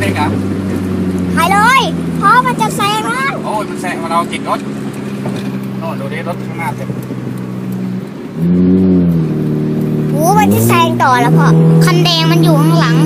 เด็กๆอ่หายเลยเพราะมันจะแซงมากโอ้ยมันแซงมาเราติดรถโน่นดูดิรถข้างหน้าเต็มโอ้มันจะแซงต่อแล้วพ่อคันแดงมันอยู่ข้างหลัง